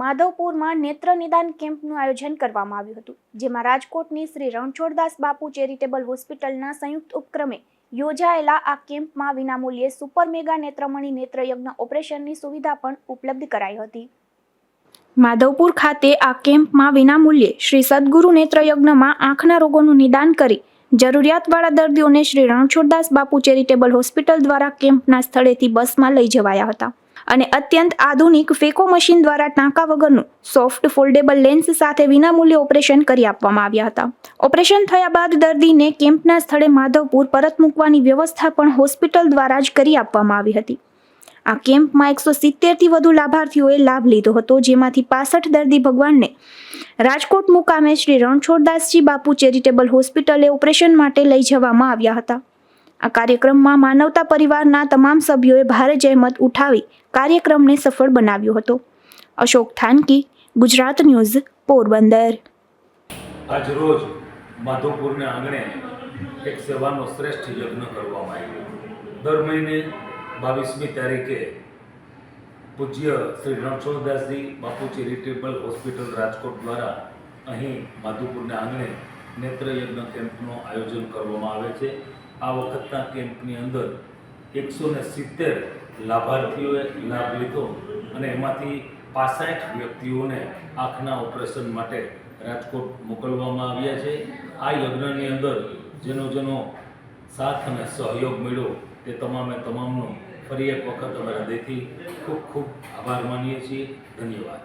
માધવપુરમાં નેત્ર નિદાન કેમ્પનું આયોજન કરવામાં આવ્યું હતું, જેમાં રાજકોટની શ્રી રણછોડદાસ બાપુ ચેરિટેબલ હોસ્પિટલના સંયુક્ત ઉપક્રમે યોજાયેલા આ કેમ્પમાં વિનામૂલ્યે સુપર મેગા નેત્રમણી નેત્રયજ્ઞ ઓપરેશનની સુવિધા પણ ઉપલબ્ધ કરાઈ હતી. માધવપુર ખાતે આ કેમ્પમાં વિનામૂલ્યે શ્રી સદગુરુ નેત્રયજ્ઞમાં આંખના રોગોનું નિદાન કરી જરૂરિયાતવાળા દર્દીઓને શ્રી રણછોડદાસ બાપુ ચેરિટેબલ હોસ્પિટલ દ્વારા કેમ્પના સ્થળેથી બસમાં લઈ જવાયા હતા. અને અત્યંત આધુનિક ફેકો મશીન દ્વારા ટાંકા વગરનું સોફ્ટ ફોલ્ડેબલ લેન્સ સાથે વિનામૂલ્યે ઓપરેશન કરી આપવામાં આવ્યા હતા. ઓપરેશન થયા બાદ દર્દીને કેમ્પના સ્થળે માધવપુર પરત મૂકવાની વ્યવસ્થા પણ હોસ્પિટલ દ્વારા જ કરી આપવામાં આવી હતી. આ કેમ્પમાં એકસો સિત્તેરથી વધુ લાભાર્થીઓએ લાભ લીધો હતો, જેમાંથી પાસઠ દર્દી ભગવાનને રાજકોટ મુકામે શ્રી રણછોડદાસજી બાપુ ચેરિટેબલ હોસ્પિટલે ઓપરેશન માટે લઈ જવામાં આવ્યા હતા. આ કાર્યક્રમમાં માનવતા પરિવારના તમામ સભ્યોએ ભારે જહેમત ઉઠાવી કાર્યક્રમને સફળ બનાવ્યો હતો. અશોક થાનકી, ગુજરાત ન્યૂઝ, પોરબંદર. આજ રોજ માધવપુરને આંગણે એક સેવાનો શ્રેષ્ઠ યજ્ઞ કરવામાં આવ્યો. દર મહિને બાવીસમી તારીખે પૂજ્ય શ્રી રણછોડદાસજી બાપુ ચેરિટેબલ હોસ્પિટલ રાજકોટ દ્વારા અહીં માધવપુરના આંગણે નેત્રયજ્ઞ કેમ્પનું આયોજન કરવામાં આવે છે. આ વખતના કેમ્પની અંદર એકસો ને સિત્તેર લાભાર્થીઓએ લાભ લીધો અને એમાંથી પાસઠ વ્યક્તિઓને આંખના ઓપરેશન માટે રાજકોટ મોકલવામાં આવ્યા છે. આ યજ્ઞની અંદર જેનો જેનો સાથ અને સહયોગ મળ્યો તે તમામે તમામનો ફરી એક વખત અમારા દેથી ખૂબ ખૂબ આભાર માનીએ છીએ. ધન્યવાદ.